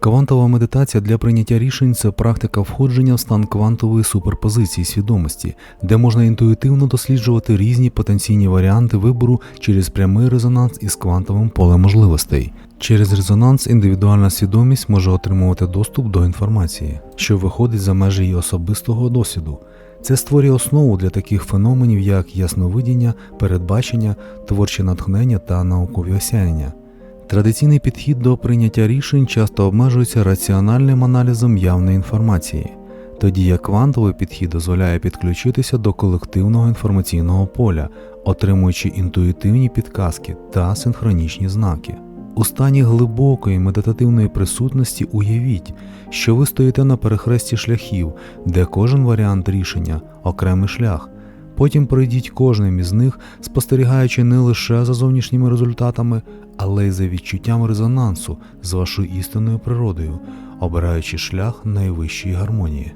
Квантова медитація для прийняття рішень це практика входження в стан квантової суперпозиції свідомості, де можна інтуїтивно досліджувати різні потенційні варіанти вибору через прямий резонанс із квантовим полем можливостей. Через резонанс індивідуальна свідомість може отримувати доступ до інформації, що виходить за межі її особистого досвіду. Це створює основу для таких феноменів, як ясновидіння, передбачення, творче натхнення та наукові осяяння. Традиційний підхід до прийняття рішень часто обмежується раціональним аналізом явної інформації, тоді як квантовий підхід дозволяє підключитися до колективного інформаційного поля, отримуючи інтуїтивні підказки та синхронічні знаки. У стані глибокої медитативної присутності уявіть, що ви стоїте на перехресті шляхів, де кожен варіант рішення окремий шлях. Потім пройдіть кожним із них, спостерігаючи не лише за зовнішніми результатами, але й за відчуттям резонансу з вашою істинною природою, обираючи шлях найвищої гармонії.